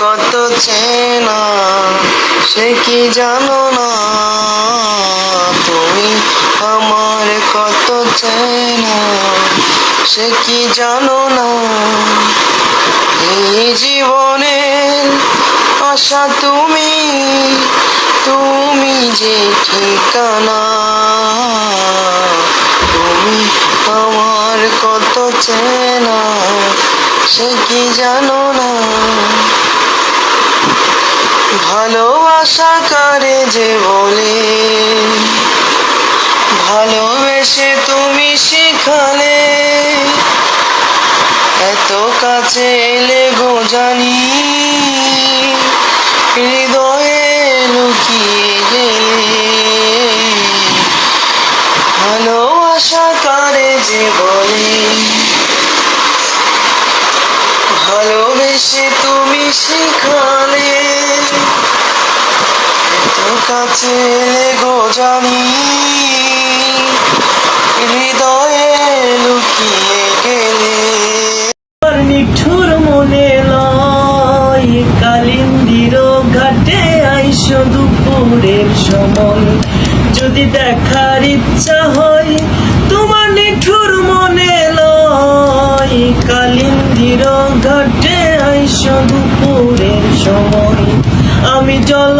কত চেনা, সে কি জানো না? তুমি আমার কত চেনা, সে কি জানো না? এই জীবনের আশা তুমি তুমি যে ঠিকানা, তুমি আমার কত চেনা, সে কি জানো না? ভালোবাসা কারে যে বলে। ভালোবেসে তুমি শিখালে। এত কাছে এলে গো জানি। হৃদয়ে লুকিয়ে গেলে। ভালোবাসা কারে যে বলে। ভালোবেসে তুমি শিখালে। কাছে গো জানি, হৃদয়ে লুকিয়ে গেলে। নিঠুর মনে লয়, কালিন্দির ঘাটে আইস দুপুরের সময়। যদি দেখার ইচ্ছা হয়, তোমার নিঠুর মনে লয়, কালিন্দির ঘাটে আইস দুপুরের সময়। আমি জল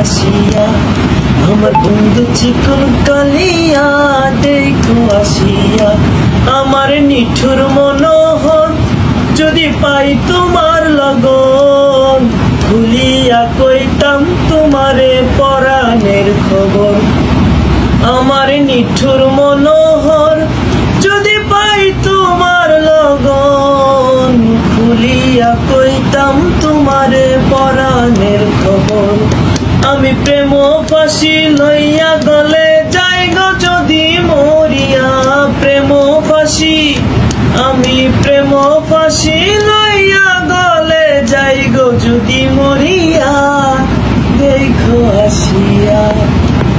আসিয়া, আমার বন্ধু চিকন কালিয়া, দেখো আসিয়া, আমার নিঠুর মনোহর, যদি পাই তোমার লগন খুলিয়া কইতাম তোমারে পরাণের খবর। আমার নিঠুর মনোহর আমি প্রেম ফাঁসি লইয়া গলে যাই গো যদি মরিয়া। প্রেম ফাঁসি, আমি প্রেম ফাঁসি লইয়া গলে যাই গো যদি মরিয়া। দেখো আসিয়া,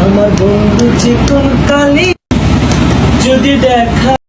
আমার বন্ধু চিকন কালি যদি দেখা